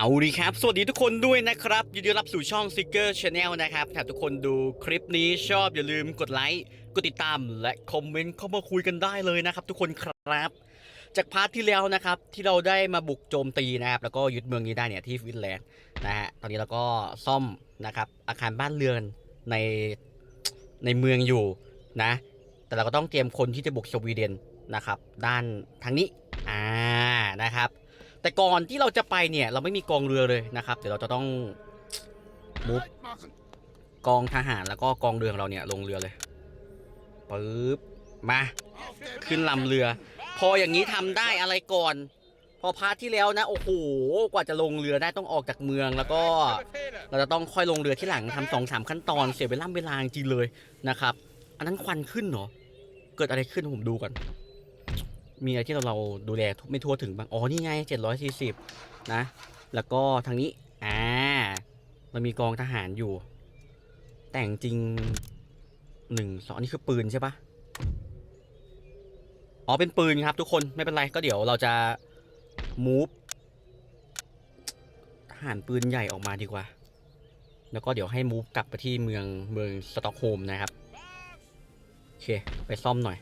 เอาดีครับ สวัสดีทุกคนด้วยนะครับยินดีต้อนรับสู่ช่อง s ิกเกอร์ชาแนลนะครับถ้าทุกคนดูคลิปนี้ชอบอย่าลืมกดไลค์กดติดตามและคอมเมนต์เข้ามาคุยกันได้เลยนะครับ ทุกคนครับ จากพาร์ทที่แล้วนะครับ ที่เราได้มาบุกโจมตีนะครับ แล้วก็ยึดเมืองนี้ได้เนี่ยที่ฟินแลนด์นะฮะตอนนี้เราก็ซ่อมนะครับ อาคารบ้านเรือนในในเมืองอยู่นะ แต่เราก็ต้องเตรียมคนที่จะบุกสวีเดนนะครับ ด้านทางนี้อ่านะครับ แต่ก่อนที่เราจะไปเนี่ย เราไม่มีกองเรือเลยนะครับ เดี๋ยวเราจะต้องมุฟกองทหารแล้วก็กองเรือของเราเนี่ยลงเรือเลยปึ๊บมาขึ้นลำเรือ พออย่างนี้ทำได้อะไรก่อน พอพาร์ทที่แล้วนะโอ้โหกว่าจะลงเรือได้ต้องออกจากเมืองแล้วก็ เราจะต้องค่อยลงเรือที่หลังทำสองสามขั้นตอนเสียเวลาเวลาจริงเลยนะครับ อันนั้นควันขึ้นเหรอเกิดอะไรขึ้นผมดูก่อน มีอะไรที่เราเราดูแลไม่ทั่วถึงบ้าง อ๋อ นี่ไง 740 นะ แล้วก็ทางนี้ อ่ามันมีกองทหารอยู่ แต่งจริงหนึ่งสองนนี้คือปืนใช่ปะอ๋อ เป็นปืนครับทุกคน ไม่เป็นไร ก็เดี๋ยวเราจะ move ทหารปืนใหญ่ออกมาดีกว่า แล้วก็เดี๋ยวให้ move กลับไปที่เมืองเมืองสต็อกโฮมนะครับ โอเค ไปซ่อมหน่อย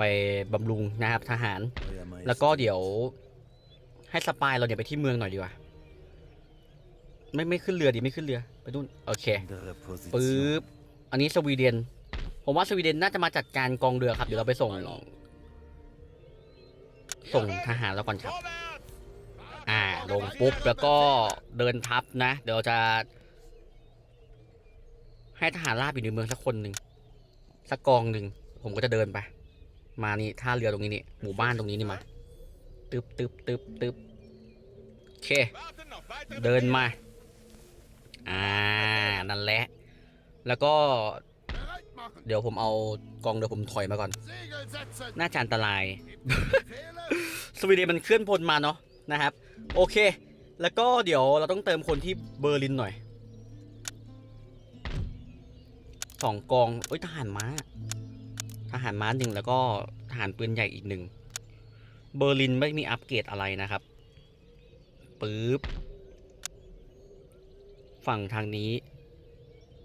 ไปบำรุงนะครับทหาร แล้วก็เดี๋ยวให้สปายเราเนี่ยไปที่เมืองหน่อยดีกว่า ไม่ไม่ขึ้นเรือดิไม่ขึ้นเรือไปนู่นโอเคปึ๊บอันนี้สวีเดน ผมว่าสวีเดนน่าจะมาจัดการกองเรือครับเดี๋ยวเราไปส่ง ส่งทหารแล้วก่อนครับ อ่าลงปุ๊บแล้วก็เดินทัพนะ เดี๋ยวเราจะ ให้ทหารราบอยู่ในเมืองสักคนหนึ่งสักกองหนึ่งผมก็จะเดินไป มานี่ท่าเรือตรงนี้นี่หมู่บ้านตรงนี้นี่มาตึบตึบตึบตึบโอเค เดินมา อ่า นั่นแหละ แล้วก็ เดี๋ยวผมเอากองเรือผมถอยมาก่อน น่าจะอันตราย สวีเดนมันเคลื่อนพลมาเนาะนะครับ โอเค แล้วก็เดี๋ยวเราต้องเติมคนที่เบอร์ลินหน่อยสองกองเอ้ยทหารม้า ทหารม้าหนึ่งแล้วก็ทหารปืนใหญ่อีกหนึ่งเบอร์ลินไม่มีอัปเกรดอะไรนะครับปึ๊บฝั่งทางนี้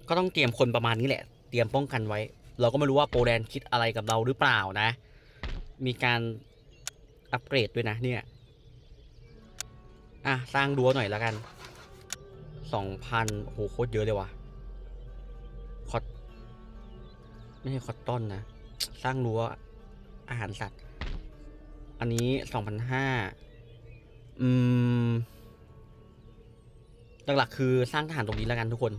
ก็ต้องเตรียมคนประมาณนี้แหละ เตรียมป้องกันไว้ เราก็ไม่รู้ว่าโปแลนด์คิดอะไรกับเราหรือเปล่านะ มีการอัปเกรดด้วยนะเนี่ยอะสร้างรั้วหน่อยแล้วกันสองพันโอ้โหโคตรเยอะเลยว่ะคอตไม่ใช่คอตตอนนะ สร้างรั้วอาหารสัตว์ อันนี้สองพันห้าอืม หลักๆคือสร้างทหารตรงนี้แล้วกันทุกคน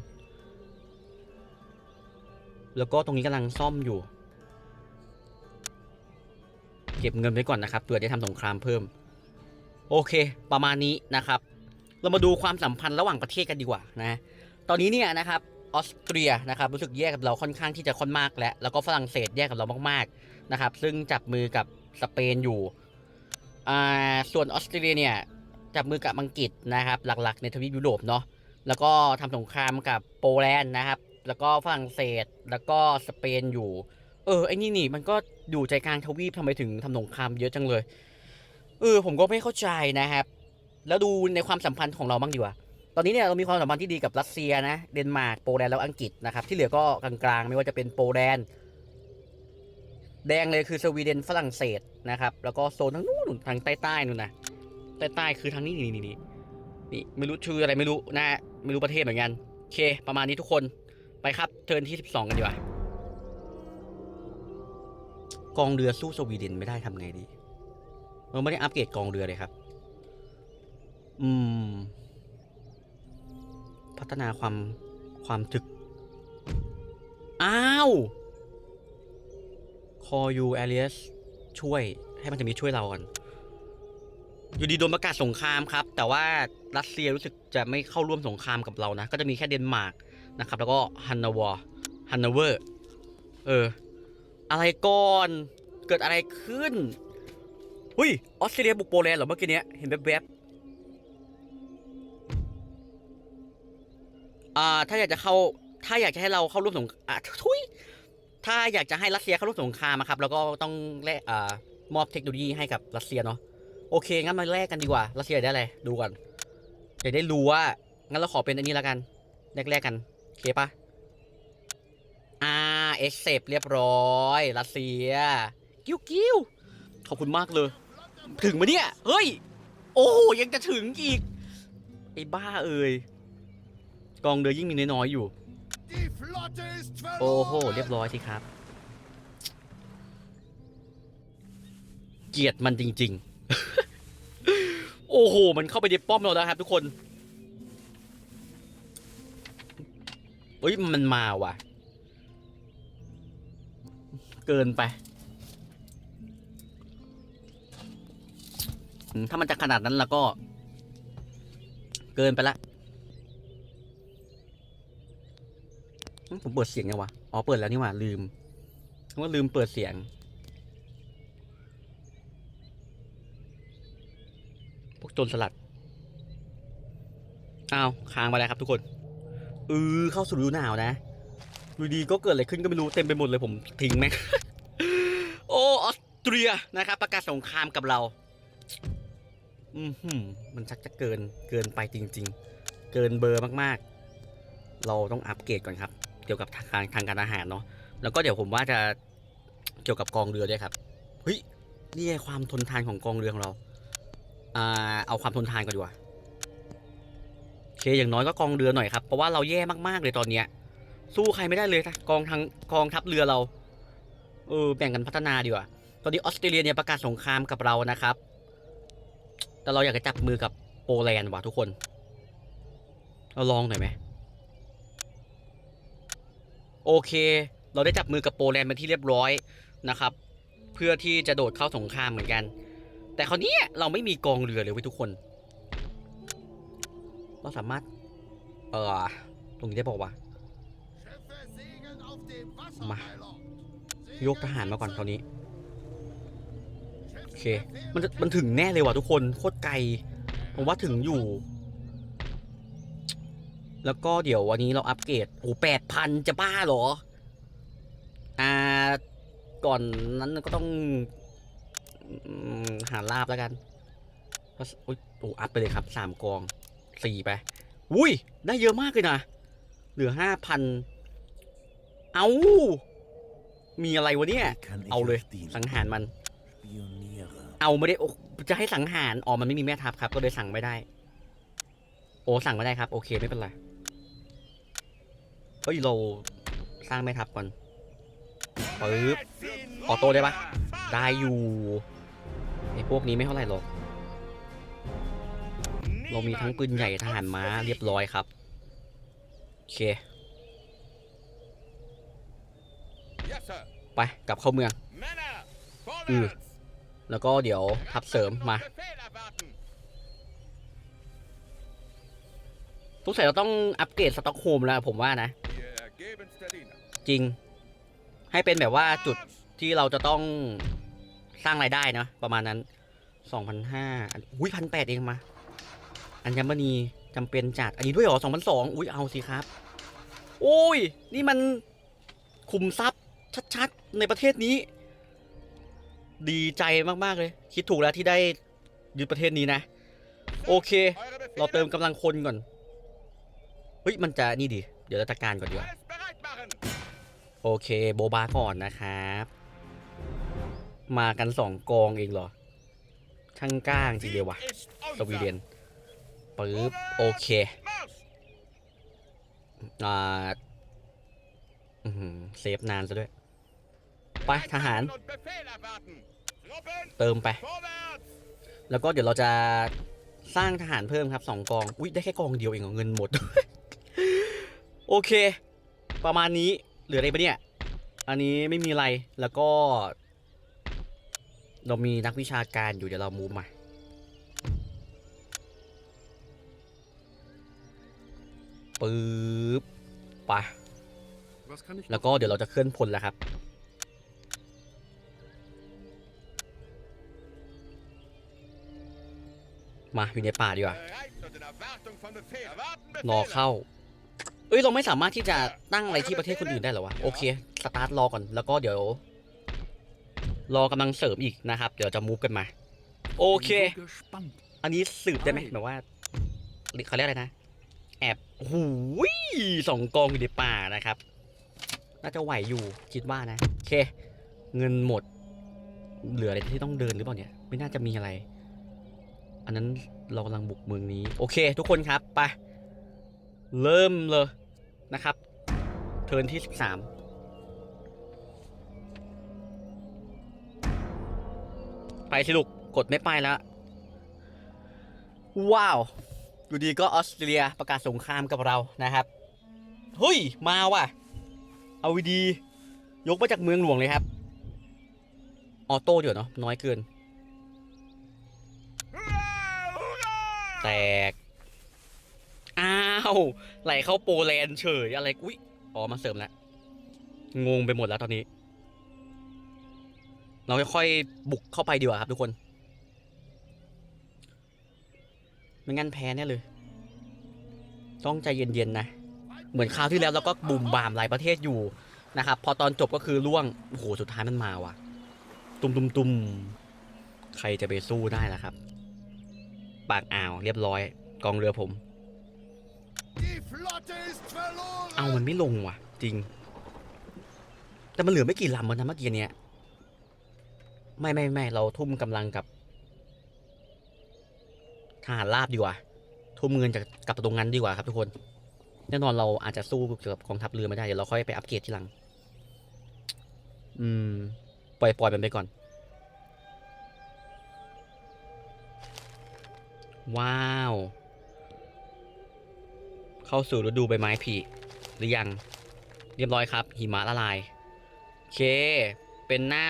แล้วก็ตรงนี้กำลังซ่อมอยู่ เก็บเงินไว้ก่อนนะครับเผื่อจะทำสงครามเพิ่ม โอเค ประมาณนี้นะครับ เรามาดูความสัมพันธ์ระหว่างประเทศกันดีกว่านะ ตอนนี้เนี่ยนะครับ ออสเตรียนะครับรู้สึกแยกกับเราค่อนข้างที่จะค่อนมากแล้วแล้วก็ฝรั่งเศสแยกกับเรามากๆนะครับ ซึ่งจับมือกับสเปนอยู่ส่วนออสเตรเลียเนี่ยจับมือกับอังกฤษนะครับ หลักๆ ในทวีปยุโรปเนาะแล้วก็ทำสงครามกับโปแลนด์นะครับ แล้วก็ฝรั่งเศสแล้วก็สเปนอยู่ เออไอ้นี่นี่มันก็อยู่ใจกลางทวีปทำไมถึงทำสงครามเยอะจังเลยเออผมก็ไม่เข้าใจนะครับ แล้วดูในความสัมพันธ์ของเราบ้างดีกว่า ตอนนี้เนี่ยเรามีความสัมพันธ์ที่ดีกับรัสเซียนะ เดนมาร์กโปแลนด์แล้วอังกฤษนะครับ ที่เหลือก็กลางๆ ไม่ว่าจะเป็นโปแลนด์แดงเลยคือสวีเดนฝรั่งเศสนะครับ แล้วก็โซนทางนู้นทางใต้ๆนู่นนะใต้ๆคือทางนี้นี่นี่นี่นี่ไม่รู้ชื่ออะไรไม่รู้นะไม่รู้ประเทศเหมือนกันโอเค ประมาณนี้ทุกคนไปครับเทิร์นที่ 12 กันดีกว่ากองเรือสู้สวีเดนไม่ได้ทำไงดีเราไม่ได้อัปเกรดกองเรือเลยครับ อืม ฒนาความความถึก อ้าวคอยูแอเลียสช่วยให้มันจะมีช่วยเราก่อน อยู่ดีโดนประกาศสงครามครับ แต่ว่ารัสเซียรู้สึกจะไม่เข้าร่วมสงครามกับเรานะ ก็จะมีแค่เดนมาร์กนะครับ แล้วก็ฮันนาวอร์ฮันนาเวอร์ เออ อะไรก่อน เกิดอะไรขึ้นหุยออสเตรเลียบุกโปแลนด์เหรอเมื่อกี้เนี้ย เห็นแวบๆ อ่าถ้าอยากจะเข้าถ้าอยากจะให้เราเข้าร่วมสงอะทุยถ้าอยากจะให้รัสเซียเข้าร่วมสงครามะครับแล้วก็ต้องแลกอ่ามอบเทคโนโลยีให้กับรัสเซียเนาะโอเคงั้นมาแลกกันดีกว่ารัสเซียได้อะไรดูก่อนจะได้รู้ว่างั้นเราขอเป็นอันนี้แล้วกันแรกๆกันโอเคปะอ่าเอ็กเซปเรียบร้อยรัสเซียกิ้วกิ้วขอบคุณมากเลย ถึงมาเนี่ย เฮ้ย โอ้ยังจะถึงอีก ไอ้บ้าเอ่ย กองเรือยิ่งมีน้อยๆอยู่ Die Flotte ist โอ้โห verloren. เรียบร้อยสิครับ เกลียดมันจริง ๆ โอ้โห มันเข้าไปในป้อมเราแล้วครับ ทุกคนเฮ้ย มันมาว่ะ เกินไปอืมถ้ามันจะขนาดนั้นแล้วก็ เกินไปละอืม ผมเปิดเสียงยังวะ อ๋อ เปิดแล้วนี่หว่า ลืมว่าลืมเปิดเสียง พวกจรสลัด อ้าวค้างไปแล้วครับทุกคนเออเข้าสู่ฤดูหนาวนะดูดีก็เกิดอะไรขึ้นก็ไม่รู้เต็มไปหมดเลยผมทิ้งแม่งโอ้ออสเตรียนะครับ ประกาศสงครามกับเรา อืมหืมมันชักจะเกินเกินไปจริง ๆ เกินเบอร์มากๆ เราต้องอัปเกรดก่อนครับ เกี่ยวกับทางทางการอาหารเนาะแล้วก็เดี๋ยวผมว่าจะเกี่ยวกับกองเรือด้วยครับเฮ้ยนี่ไงความทนทานของกองเรือของเราอ่าเอาความทนทานก่อนดีกว่าโอเคอย่างน้อยก็กองเรือหน่อยครับเพราะว่าเราแย่มากๆเลยตอนเนี้ย สู้ใครไม่ได้เลยนะกองทางกองทัพเรือเราเออแบ่งกันพัฒนาดีกว่าตอนนี้ออสเตรเลียเนี่ยประกาศสงครามกับเรานะครับ แต่เราอยากจะจับมือกับโปแลนด์ว่ะทุกคน เราลองหน่อยไหม โอเค เราได้จับมือกับโปแลนด์เป็นที่เรียบร้อยนะครับ เพื่อที่จะโดดเข้าสงครามเหมือนกัน แต่คราวนี้เราไม่มีกองเรือเลยเว้ยทุกคน เราสามารถ เออตรงนี้ได้บอกว่า Schiffe segeln auf dem Wasser, Ma- my lord. ยกทหารมาก่อนตอนนี้ โอเค มันจะมันถึงแน่เลยว่ะทุกคน โคตรไกล ผมว่าถึงอยู่ แล้วก็เดี๋ยววันนี้เราอัปเกรดโอ้แปดพันจะบ้าเหรอ อ่า ก่อนนั้นก็ต้องหาลาบแล้วกันก็โอ้ยโอ้อัพไปเลยครับสามกองสี่ไป อุ้ย ได้เยอะมากเลยนะ เหลือห้าพัน เอา มีอะไรวะเนี่ย เอาเลย สังหารมัน เอาไม่ได้โอ้จะให้สังหาร อ๋อ มันไม่มีแม่ทัพครับ ก็เลยสั่งไม่ได้ โอ้ สั่งไม่ได้ครับ โอเค ไม่เป็นไร เฮ้ยเราสร้างแม่ทัพก่อนปึ๊บออโต้ได้ปะได้อยู่ไอ้พวกนี้ไม่เท่าไหร่หรอก เรามีทั้งปืนใหญ่ทหารม้าเรียบร้อยครับ โอเค Yes, sir. ไปกลับเข้าเมือง Männer, Ừ. vorwärts. แล้วก็เดี๋ยวทัพเสริมมา Befehl erwarten. ทุกสายเราต้องอัปเกรดสต็อกโฮล์มแล้วผมว่านะ จริง ให้เป็นแบบว่าจุดที่เราจะต้องสร้างรายได้เนะประมาณนั้นสองพันห้าอุ้ยพันแปดเองมา อัญมณีจำเป็นจัด อันนี้ด้วยเหรอสองพันสองอุ้ยเอาสิครับ โอ้ย นี่มันคุมทรัพย์ชัดๆ ในประเทศนี้ ดีใจมากๆเลย คิดถูกแล้วที่ได้ยึดประเทศนี้นะ โอเค เราเติมกำลังคนก่อน เฮ้ย มันจะนี่ดิ เดี๋ยวเราจัดการก่อนดีกว่า โอเคโบบาก่อนนะครับ มากันสองกองเองเหรอ ช่างกล้างจริงเลยว่ะสวีเดนปึ๊บโอเคอ่าเซฟนานซะด้วย ไปทหาร เติมไป แล้วก็เดี๋ยวเราจะสร้างทหารเพิ่มครับสองกอง อุ้ยได้แค่กองเดียวเองเหรอเงินหมด โอเค ประมาณนี้ เหลืออะไรปะเนี่ย อันนี้ไม่มีอะไร แล้วก็ เรามีนักวิชาการอยู่เดี๋ยวเรามูฟมา ปึ๊บไป Was kann ich แล้วก็เดี๋ยวเราจะเคลื่อนพลแล้วครับ มาอยู่ในป่าดีกว่า Bereit und in Erwartung von Befehl. Erwarten รอ Befehle. เข้า เอ้ยเราไม่สามารถที่จะตั้งอะไรที่ประเทศคนอื่นได้หรอวะโอเคสตาร์ทรอก่อนแล้วก็เดี๋ยว รอกำลังเสริมอีกนะครับ เดี๋ยวจะมูฟกันมา โอเค อันนี้สืบได้ไหมแบบว่าเขาเรียกอะไรนะแอบหูยสองกองอยู่ในป่านะครับ น่าจะไหวอยู่คิดว่านะโอเค เงินหมด เหลืออะไรที่ต้องเดินหรือเปล่าเนี่ย ไม่น่าจะมีอะไร อันนั้นเรากำลังบุกเมืองนี้ โอเค ทุกคนครับไป เริ่มเลยนะครับ เทิร์นที่ 13ไปสิลูก กดไม่ไปแล้ว ว้าวอยู่ดีก็ออสเตรเลียประกาศสงครามกับเรานะครับเฮ้ย มาว่ะ เอาดี ยกมาจากเมืองหลวงเลยครับ ออโต้เดี๋ยวเนาะน้อยเกิน แตก อ้าไหลเข้าโปแลนด์เฉยอะไรอุ๊ยอ๋อมาเสริมแล้วงงไปหมดแล้วตอนนี้ เราค่อยๆบุกเข้าไปดีกว่าครับทุกคนไม่งั้นแพ้แน่เลย ต้องใจเย็นๆนะ เหมือนคราวที่แล้วเราก็บุ่มบามหลายประเทศอยู่นะครับ พอตอนจบก็คือล่วง โอ้โห สุดท้ายมันมาว่ะ ตุมตุมตุมใครจะไปสู้ได้ล่ะครับ ปากอ่าวเรียบร้อย กองเรือผม เอามันไม่ลงว่ะ จริง แต่มันเหลือไม่กี่ลำแล้วนะเมื่อกี้เนี้ย ไม่ไม่ไม่เราทุ่มกำลังกับทหารราบดีกว่า ทุ่มเงินจากกับตรงนั้นดีกว่าครับทุกคน แน่นอนเราอาจจะสู้เกี่ยวกับกองทัพเรือไม่ได้ เดี๋ยวเราค่อยไปอัปเกรดทีหลัง อืม ปล่อยปล่อยมันไปก่อน ว้าว เข้าสู่ฤดูใบไม้ผลิหรือยัง เรียบร้อยครับ หิมะละลายโอเค เป็นหน้า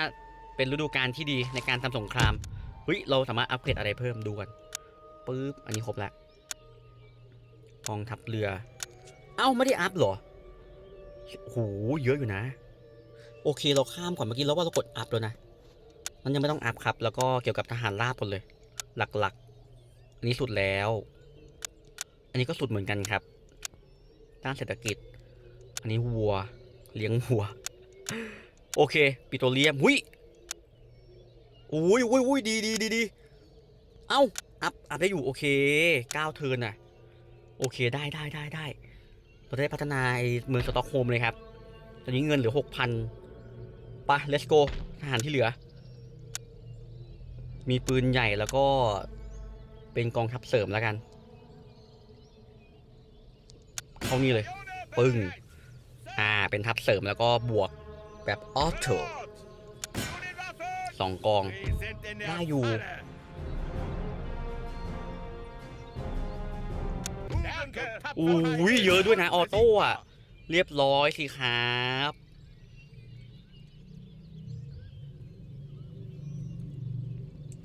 เป็นฤดูกาลที่ดีในการทำสงครามเฮ้ยเราสามารถอัปเกรดอะไรเพิ่มดูกันปึ๊บอันนี้ครบแล้วกองทัพเรือ เอ้าไม่ได้อัพเหรอโหเยอะอยู่นะ โอเคเราข้ามก่อนเมื่อกี้แล้วว่าเรากดอัพแล้วนะมันยังไม่ต้องอัพครับ แล้วก็เกี่ยวกับทหารราบหมดเลย หลักๆ อันนี้สุดแล้ว อันนี้ก็สุดเหมือนกันครับ ด้านเศรษฐกิจ อันนี้วัว เลี้ยงวัว โอเค ปิโตรเลียมหุยอุ้ยอุ้ยอุ้ยดีดีดีดีเอ้า อัพ อัพได้อยู่ โอเคเก้าเทิร์นอะ โอเค ได้ได้ได้ได้ เราได้พัฒนาเมืองสต็อกโฮล์มเลยครับ ตอนนี้เงินเหลือหกพันปะ let's go ทหารที่เหลือ มีปืนใหญ่แล้วก็เป็นกองทัพเสริมแล้วกัน เข้านี่เลย ปึ้ง อ่า เป็นทัพเสริมแล้วก็บวกแบบออโต้สองกอง Wir sind in der Da, Ju. Falle! Danke, อุ้ยเยอะด้วยนะออโต้อะเรียบร้อยสิครับ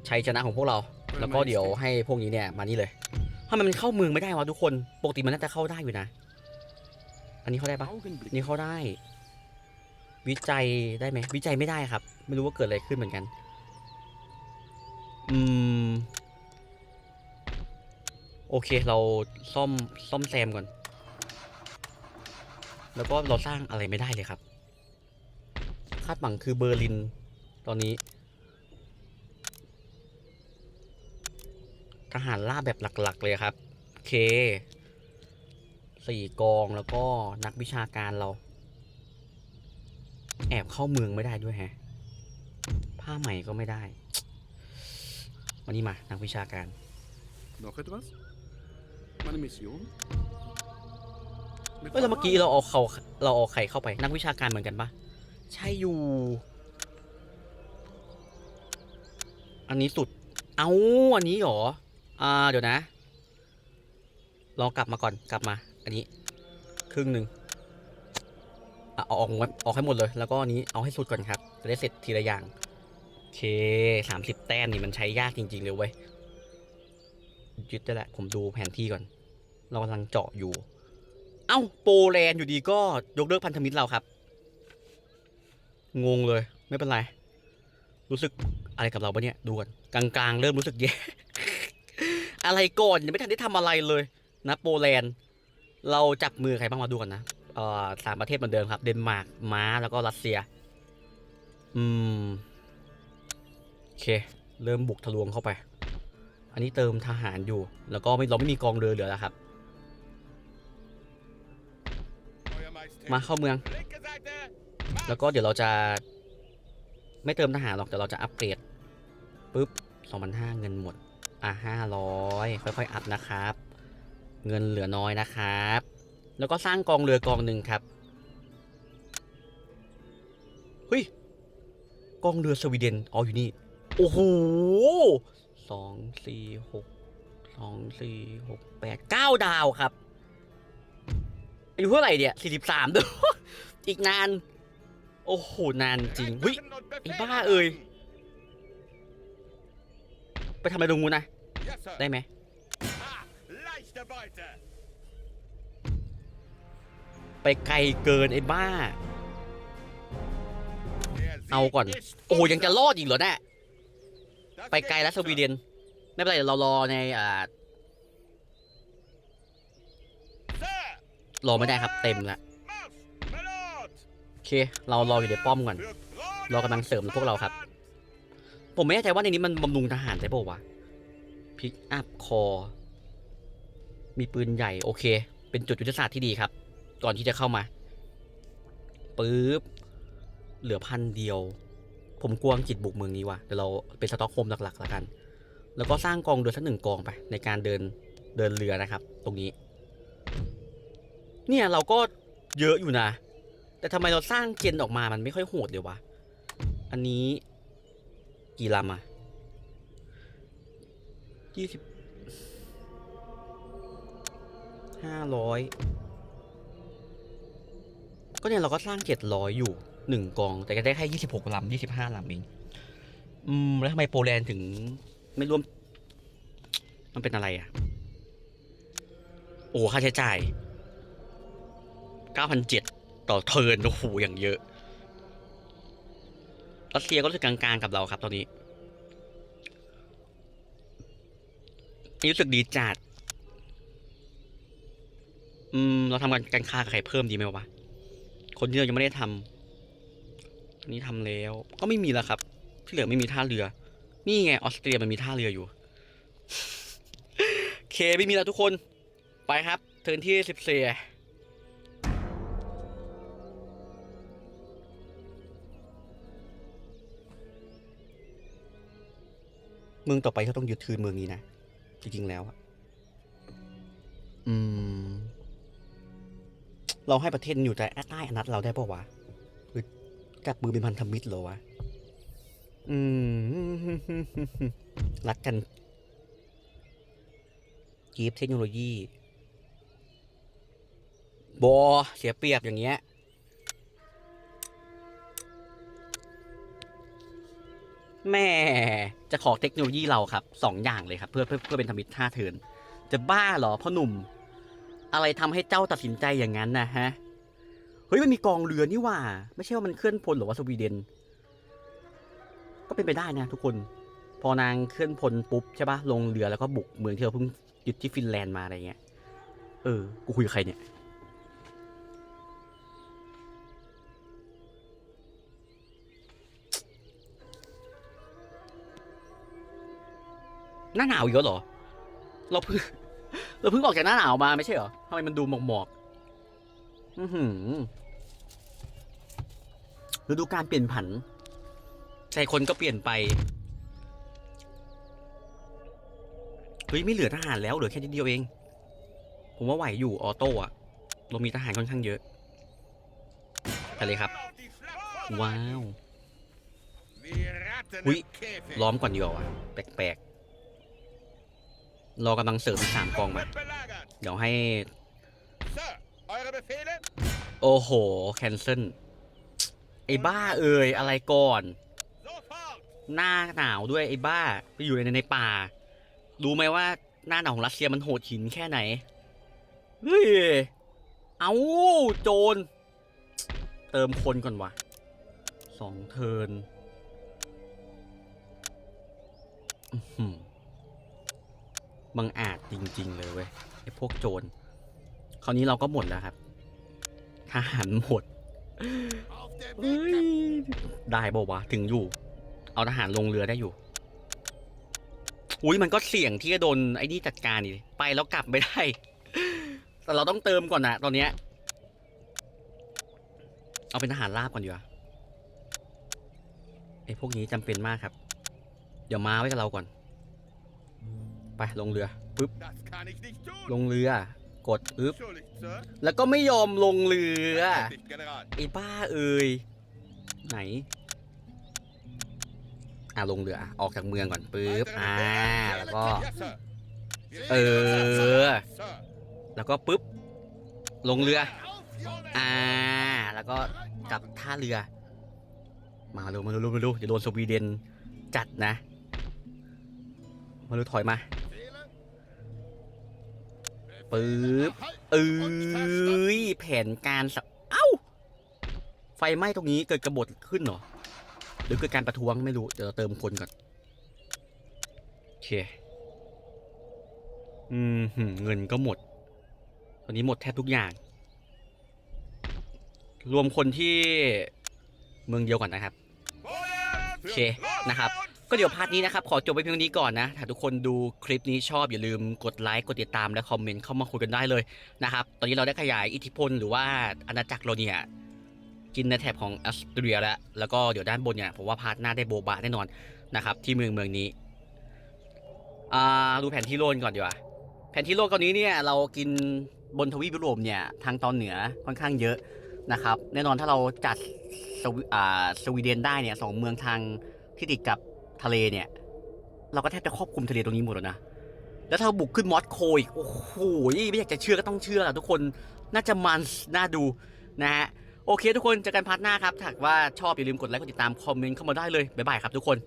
ชัยชนะของพวกเรา แล้วก็เดี๋ยวให้พวกนี้เนี่ยมานี่เลยทำไมมันเข้าเมืองไม่ได้วะทุกคน ปกติมันน่าจะเข้าได้อยู่นะ อันนี้เข้าได้ปะ Augenblick. นี่เขาได้ วิจัยได้ไหมวิจัยไม่ได้ครับ ไม่รู้ว่าเกิดอะไรขึ้นเหมือนกัน อืม โอเคเราซ่อมซ่อมแซมก่อน แล้วก็เราสร้างอะไรไม่ได้เลยครับ คาดหวังคือเบอร์ลิน ตอนนี้ทหารล่าแบบหลัก ๆ เลยครับ โอเค สี่กองแล้วก็นักวิชาการเรา แอบเข้าเมืองไม่ได้ด้วยแฮะ ผ้าใหม่ก็ไม่ได้ วันนี้มา นักวิชาการ Noch etwas? Meine Mission? Mit เอ้ยแล้วเมื่อกี้เราเอาเขาเราเอาใครเข้าไป นักวิชาการเหมือนกันปะใช่อยู่ อันนี้สุด เอาอันนี้เหรอ อ่า เดี๋ยวนะ ลองกลับมาก่อน กลับมา อันนี้ครึ่งหนึ่งอะเอาออกหมดออกให้หมดเลย แล้วก็อันนี้เอาให้สุดก่อนครับ จะได้เสร็จทีละอย่างโอเคสามสิบแต้มนี่มันใช้ยากจริงๆเลยเว้ยยึดได้แหละผมดูแผนที่ก่อน เรากำลังเจาะอยู่ เอ้าโปแลนด์อยู่ดีก็ยกเลิกพันธมิตรเราครับ งงเลยไม่เป็นไร รู้สึกอะไรกับเราปะเนี่ยดูกันกลางๆ เริ่มรู้สึกแย่อะไรก่อนยังไม่ทันได้ทำอะไรเลย นะโปแลนด์ เราจับมือใครบ้างมาดูกันนะเอ่อสามประเทศเหมือนเดิมครับ เดนมาร์กม้าแล้วก็รัสเซีย อืมโอเค เริ่มบุกทะลวงเข้าไป อันนี้เติมทหารอยู่ แล้วก็ไม่เราไม่มีกองเรือเหลือแล้วครับ มาเข้าเมือง แล้วก็เดี๋ยวเราจะ ไม่เติมทหารหรอกแต่เราจะอัปเกรดปุ๊บ2,500เงินหมด อะ500ค่อยๆ อัพนะครับ เงินเหลือน้อยนะครับ แล้วก็สร้างกองเรือกองหนึ่งครับเฮ้ยกองเรือสวีเดนอ๋ออยู่นี่ โอ้โหสองสี่หกสองสี่หกแปดเก้าดาวครับอายุเท่าไหร่เนี่ยสี่สิบสามด้วยอีกนาน โอ้โห นานจริงเฮ้ย Reiten und Ey, Befehle ba, ơi. erwarten. ไปทำอะไรตรงนู้นนะ ได้ไหม ไปไกลเกินไอ้บ้า Der เอา Sieg ก่อน ist โอ้โห unser. ยังจะรอดอีกเหรอเนี่ย Das ไปไกลแล้วส geht, วี Sir. เดน ไม่เป็นไรเดี๋ยวเรารอในอ่า Sir. รอไม่ได้ครับเต็มละ Marsch, Melot. โอเค เรารออยู่ในป้อมก่อน Für Krone รอกำลังเสริมพวกเราครับ ผมไม่แน่ใจว่าในนี้มันบำรุงทหารได้ป่าวะพิกอัพคอ มีปืนใหญ่โอเค เป็นจุดยุทธศาสตร์ที่ดีครับ ก่อนที่จะเข้ามาปึ๊บเหลือพันเดียว ผมกลัวอังกฤษบุกเมืองนี้ว่ะเดี๋ยวเราเป็นสต็อกโฮมหลักๆแล้วกัน แล้วก็สร้างกองเรือสักหนึ่งกองไป ในการเดินเดินเรือนะครับ ตรงนี้ เนี่ยเราก็เยอะอยู่นะ แต่ทำไมเราสร้างเจนออกมามันไม่ค่อยโหดเลยวะอันนี้กี่ลำอะยี่สิบ ห้าร้อยก็เนี่ยเราก็สร้างเจ็ดร้อยอยู่หนึ่งกอง แต่ก็ได้แค่ยี่สิบหกลำยี่สิบห้าลำเองอืม แล้วทำไมโปแลนด์ถึงไม่ร่วม มันเป็นอะไรอะโอ้ค่าใช้จ่ายเก้าพันเจ็ดต่อเทิร์นโอ้โหอย่างเยอะรัสเซียก็รู้สึกกลางๆกับเราครับตอนนี้ รู้สึกดีจัด อืม เราทำการการค้ากับใครเพิ่มดีไหมวะ คนที่เรายังไม่ได้ทำอันนี้ทำแล้ว ก็ไม่มีแล้วครับ ที่เหลือไม่มีท่าเรือ นี่ไงออสเตรียมันมีท่าเรืออยู่เคไม่มีแล้วทุกคน ไปครับ เทินที่สิบสี่เมืองต่อไปเขาต้องยึดคืนเมืองนี้นะ จริงๆแล้วอืม เราให้ประเทศอยู่แต่ใต้อนัตเราได้ปะวะหรือจับมือเป็นพันธมิตรเหรอวะ อืม รักกันกีฟเทคโนโลยีบอเสียเปรียบอย่างเงี้ยแม่จะขอเทคโนโลยีเราครับสองอย่างเลยครับ เพื่อเพื่อเพื่อเป็นธรรมิตรท่าเทิน จะบ้าเหรอพ่อหนุ่ม อะไรทำให้เจ้าตัดสินใจอย่างนั้นนะฮะ เฮ้ยมันมีกองเรือนี่ว่า ไม่ใช่ว่ามันเคลื่อนพลหรือว่าสวีเดน ก็เป็นไปได้นะทุกคน พอนางเคลื่อนพลปุ๊บใช่ปะลงเรือแล้วก็บุกเมืองที่เราเพิ่งยึดที่ฟินแลนด์มาอะไรเงี้ย เออ กูคุยกับใครเนี่ย หน้าหนาวอีกแล้วเหรอ เราเพิ่ง เราเพิ่งออกจากหน้าหนาวมาไม่ใช่เหรอทำไมมันดูหมอกหมอกๆอือหือฤดูการเปลี่ยนผัน ใจคนก็เปลี่ยนไป เฮ้ย ไม่เหลือทหารแล้ว เหลือแค่นิดเดียวเอง ผมว่าไหวอยู่ออโต้อะเรามีทหารค่อนข้างเยอะไปเลยครับ ว้าว Wie Ratten Ui, im Käfig. ล้อมก่อนดีกว่าวะแปลกๆ รอกำลังเสริมอีกสามกองมา Wird belagert. เดี๋ยวให้ Sir, eure Befehle? โอ้โห แคนเซิล ไอ้บ้าเอ่ยอะไรก่อน Sofort. หน้าหนาวด้วยไอ้บ้า ไปอยู่ในในป่า รู้ไหมว่าหน้าหนาวของรัสเซียมันโหดหินแค่ไหน เฮ้ย เอาโจร เติมคนก่อนวะสองเทิร์นอื้อหือ บังอาจจริง ๆ เลยเว้ยไอ้พวกโจรคราวนี้เราก็หมดแล้วครับทหารหมดได้บอกวะถึงอยู่ เอาทหารลงเรือได้อยู่อุ้ยมันก็เสี่ยงที่จะโดนไอ้นี่จัดการนี่ไปแล้วกลับไม่ได้ แต่เราต้องเติมก่อนนะตอนเนี้ย เอาเป็นทหารราบก่อนดีกว่าไอ้พวกนี้จำเป็นมากครับ เดี๋ยวมาไว้กับเราก่อน ไปลงเรือปึ๊บ Das kann ich nicht ล tun. งเรือกดปึ๊บ Entschuldigt, Sir. แล้วก็ไม่ยอมลงเรือ Nicht, General. ไอ้บ้าเอ่ยไหนอะลงเรืออะออกจากเมืองก่อนปึ๊บ Weitere อ่า Befehle? แล้วก็ Yes, Sir. Wir เอ sehen อ uns, Sir. แล้วก็ปึ๊บลงเรือ Auf your อ่าแล้วก็กลับท่าเรือ มาเร็วมาเร็วมาเร็วเดี๋ยวโดนสวีเดนจัดนะ มาเร็วถอยมา ปึ๊บเอ้ยแผนการสับเอ้า ไฟไหม้ตรงนี้เกิดกระบฏขึ้นเหรอ หรือเกิดการประท้วงไม่รู้ เดี๋ยวเราเติมคนก่อนโอเค อืมหืมเงินก็หมด ตอนนี้หมดแทบทุกอย่าง รวมคนที่เมืองเดียวก่อนนะครับ โอเคนะครับ ก็เดี๋ยวพาร์ทนี้นะครับ ขอจบไปเพียงนี้ก่อนนะ ถ้าทุกคนดูคลิปนี้ชอบอย่าลืมกดไลค์ กดติดตามและคอมเมนต์เข้ามาคุยกันได้เลยนะครับ ตอนนี้เราได้ขยายอิทธิพลหรือว่าอาณาจักรเราเนี่ยกินในแถบของออสเตรียแล้ว แล้วก็เดี๋ยวด้านบนเนี่ยผมว่าพาร์ทหน้าได้โบบะแน่นอนนะครับ ที่เมืองเมืองนี้อ่าดูแผนที่โลกก่อนดีกว่า แผนที่โลกตอนนี้เนี่ยเรากินบนทวีปยุโรปเนี่ยทางตอนเหนือค่อนข้างเยอะนะครับ แน่นอนถ้าเราจัดสวีอ่าสวีเดนได้เนี่ยสองเมืองทางที่ติดกับ ทะเลเนี่ย เราก็แทบจะครอบคลุมทะเลตรงนี้หมดแล้วนะ แล้วถ้าบุกขึ้นมอสโคอีก โอ้โห ไม่อยากจะเชื่อก็ต้องเชื่อแหละทุกคน น่าจะมัน น่าดูนะฮะ โอเค ทุกคนเจอกันพาร์ทหน้าครับ ถ้าหากว่าชอบอย่าลืมกดไลค์ กดติดตาม คอมเมนต์เข้ามาได้เลย บ๊ายบายครับทุกคน